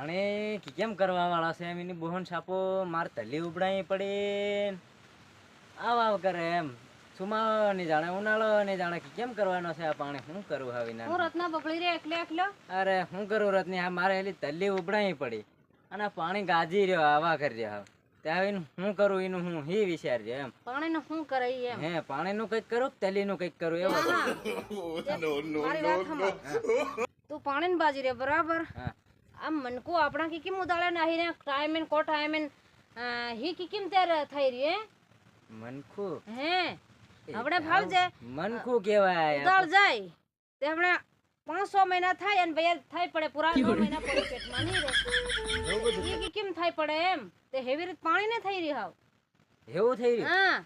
પાણી કેમ કરવા વાળા છે? એમ એની બોહન સાપો માર તલી ઉબડાઈ પડી. આવ આવ કરે એમ. સુમાવો નહીં જાણે ઉનાળો નહીં જાણે કેમ કરવાનો છે આ પાણી? શું કરું હવે ના હું રત્ના બગડી રે એકલે એકલો? અરે શું કરું રત્ની? આ મારે એલી તલી ઉબડાઈ પડી. અને પાણી ગાજી રહ્યો આવા કરી રહ્યો ત્યાં હું કરું એનું હું હી વિચારજે એમ. પાણી નું શું કરે એમ? હે પાણીનું કંઈક કરું તલી નું કંઈક કરું? એવું. તું પાણી બાજી રે બરાબર? હા. આમ મનકો આપણા કી કેમ ઉદાળે નાહી રે ટાઈમ એન કો ટાઈમ એન હી કી કેમ તેર થઈ રહી હે? હે? હે આપણે ભાવજે? મનખું કહેવાય. ઉદાળ જાય. તે આપણે પાંચ સો મહિના થાય અને ભાઈ થાય પડે પૂરા નવ મહિના પડે પેટમાં નહીં રહે. બધું કેમ થાય પડે એમ? તે હેવી રીત પાણી ને થઈ રહી હાવ. એવું થઈ રહ્યું? હા.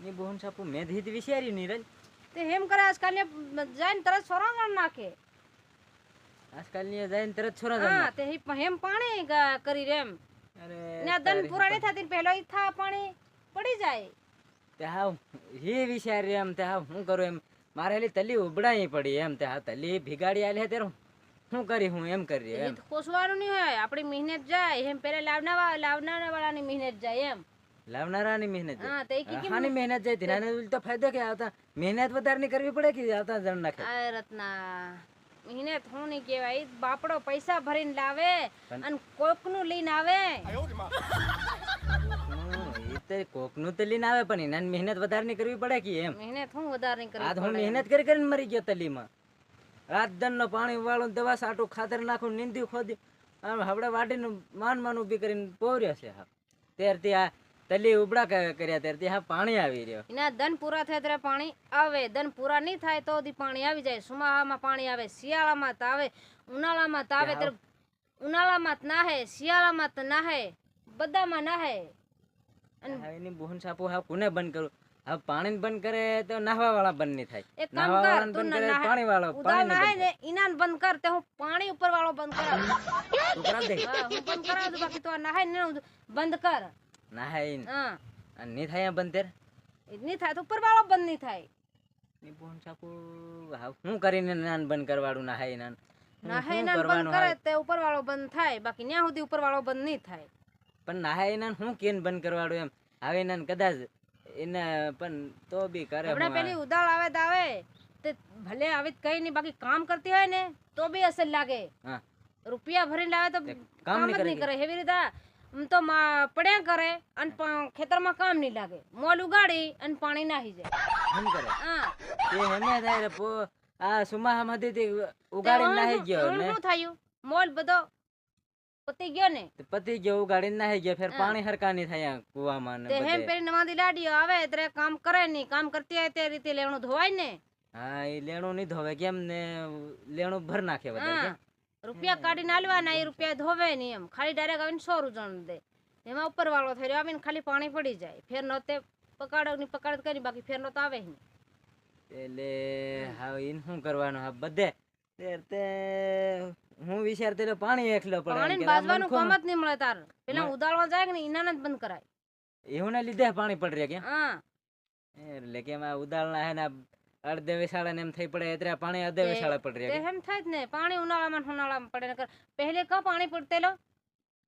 ની બોહન સાપુ મેં ધીત વિચાર્યું તે હેમ કરે આજકાલ ને જાય ને તરત સોરાંગણ નાખે. આજકાલની જાય તરત છોરા હા તે હિ- હેમ પાણી કરી રેમ. અરે ને દન પૂરા નહીં થતી પહેલો ઈ થા પાણી પડી જાય. તે હાવ હે રે એમ તે હા હું કરું એમ? મારે એલી તલી ઉબડાઈ પડી એમ તે હા તલી ભીગાડી આલે હે ત્યારે શું કરી હું એમ કરી એમ. ખોસવાનું કોસવાનું નહીં હોય આપણી મહેનત જાય. એમ પેલા લાવના લાવનારા વાળાની મહેનત જાય એમ. લાવનારાની મહેનત હા તે કી હાની મહેનત જાય તેના તો ફાયદો કે આવતા? મહેનત વધારે ની કરવી પડે કે આવતા જણ નાખે? અરે રત્ના. હું નહીં કહેવાય બાપડો પૈસા ભરીને લાવે અને કોકનું લઈને આવે. કોકનું તો લઈને આવે પણ એને મહેનત વધારે ની કરવી પડે કે એમ? મહેનત હું વધારે નહીં કરી આજ હું મહેનત કરી કરીને મરી ગયો તલીમાં. રાત દન નો પાણી વાળું દવા સાટું ખાતર નાખું નીંદી ખોદી. હવડે વાડીનું માન માન ઊભી કરીને પોર્યો છે હા. ત્યારથી આ તલી ઉબડા કર્યા ત્યારે ત્યાં પાણી આવી રહ્યો. એના દન પૂરા થાય ત્યારે પાણી આવે દન પૂરા નહીં થાય તો પાણી આવી જાય. સુમાહામાં પાણી આવે શિયાળામાં તાવે ઉનાળામાં તાવે ત્યારે ઉનાળામાં નાહે શિયાળામાં તો નાહે બધામાં નાહે. એની બોહન સાપુ હા કોને બંધ કરું? હવે પાણી બંધ કરે તો નાહવા વાળા બંધ નહીં થાય. એક કામ કર તું ના પાણી વાળો પાણી નાહે ને ઇનાન બંધ કર તે હું પાણી ઉપર વાળો બંધ કરાવું. તું કરાવ દે. હું બંધ કરાવું દઉં બાકી તો નાહે ને બંધ કર. નાહે ઈને. હા. અને ની થાય બંધેરની થાય તો ઉપર વાળો બંધની થાય. ની બોન ચાકુ હા કરીને નાન બંધ કરવાડું નાહે નાન. હું નાહે શું બંધ કરે તે ઉપર વાળો બંધ થાય. બાકી ન્યા સુધી ઉપર વાળો બંધની થાય. પણ નાહે નાન હું કેન બંધ કરવાડું એમ? હવે નાન કદાચ એને પણ તો બી કરે આપણે પેલી ઉદાળ આવે દાવે તે ભલે આવી જ કઈ નહીં બાકી કામ કરતી હોય ને તો બી અસર લાગે. હા. રૂપિયા ભરીને લાવે તો કામ જ નહીં કરે નહીં કરે. એવી રીતે આમ તો પડ્યા કરે અને ખેતરમાં કામ નહીં લાગે. મોલ ઉગાડી અને પાણી નાહી જાય. શું કરે? હા. એ હેમે થાય આ સુમાહામાંથી તે ઉગાડીને નાહી ગયો એમાં ને? શું થયું. મોલ બધો પતી ગયો ને. પતી ગયો ઉગાડી નાહી ગયો ફેર પાણી હરકા નહીં થાય કુવામાં ને તે હેમ બધે. પેલી નવાદી લાડીઓ આવે ત્યારે કામ કરે નહીં. કામ કરતી હોય તે રીતે લેણું ધોવાય ને. હા એ લેણું નહીં ધોવે કેમ ને લેણું ભર નાખે હા. રૂપિયા કાઢીને આલવાના એ રૂપિયા ધોવે નહીં એમ. ખાલી ડાયરેક્ટ આવીને સો રૂજણ દે. એમાં ઉપર વાળો થઈ રહ્યો આવીને ખાલી પાણી પડી જાય. ફેર તે પકાડની પકાડ કરી બાકી ફેર તો આવે નહીં. એટલે હવે એને શું કરવાનું? હા બધે. તે તે હું વિચાર તેલો પાણી એકલો પડે. પાણી બાજવાનું કામ જ નહીં મળે તાર. પેલા ઉદાળવા જાય કે ને ઇનાને જ બંધ કરાય. એવું ના લીધે પાણી પડી રહ્યા કે? હા. એટલે કે એમાં ઉદાળના હે ને અડધે વિશાળે એમ થઈ પડે એટલે પાણી અડધે વિશાળે પડી તે રહ્યા એમ થાય જ ને પાણી ઉનાળામાં ઉનાળામાં પડે નકર પહેલે કા પાણી પડતેલો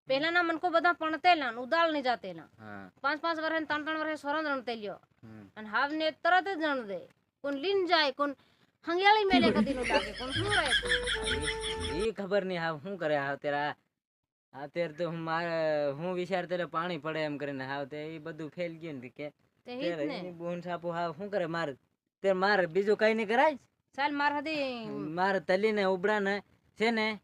પહેલાના મનકો બધા પણતેલા ઉદાલ નહીં જાતેલા. પાંચ પાંચ વર્ષે ત્રણ ત્રણ વર્ષે સોરણ રણતે લ્યો અને હાવ ને તરત જ જણ દે. કોણ લીન જાય કોણ હંગિયાળી મેલે કદી નું લાગે કોણ શું રહે એ ખબર નહીં હાવ શું કરે હા તેરા અત્યારે તો હું મારે હું વિચારતો એટલે પાણી પડે એમ કરીને હાવ તે એ બધું ફેલ ગયું ને કે બોન સાપુ હાવ શું કરે મારે તે મારે બીજું કઈ નહીં કરાય? ચાલ માર હદી. મારે તલીને ઉબડાને છે ને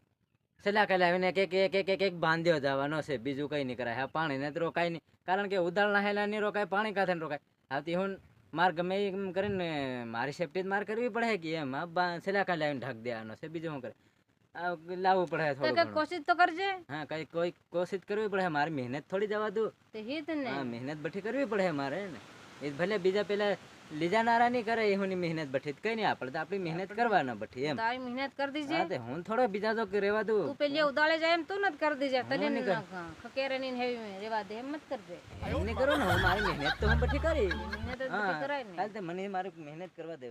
સલાહ લાવીને એક કે કે કે એક એક બાંધ્યો જવાનો છે. બીજું કઈ નહીં કરાય. હા પાણી ને તો રોકાય નહીં કારણ કે ઉદાળ નાહેલા નહીં રોકાય પાણી કાંઠે રોકાય? આવતી હું માર ગમે એમ કરીને મારી સેફટી માર કરવી પડે કે એમ? આ બા- સલાહ લાવીને ઢાંક દેવાનો છે. બીજું શું કરે? લાવવું પડે થોડું કોશિશ તો કરજે. હા કઈ કોઈ કોશિશ કરવી પડે. મારે મહેનત થોડી જવા દઉં. તે હિત ને. મહેનત બઠી કરવી પડે મારે ને. એ ભલે બીજા પેલા લીજા નારા નહીં કરે એની મહેનત બઠી કઈ નહીં આપણે તો આપણી મહેનત કરવાના બઠી એમ. તારી મહેનત કરી દીજે. હા તે હું થોડો બીજા તો રેવા દઉં. તું પેલી ઉદાળે જાય એમ તું નત કરી દીજે તને ન કર. ખકેરે ની હેવી મે રેવા દે એમ મત કરજે. એમ નહીં કરું ને હું મારી મહેનત તો હું બઠી કરી. મહેનત તો હા કરાય ને. હાલ તે મને મારી મહેનત કરવા દે.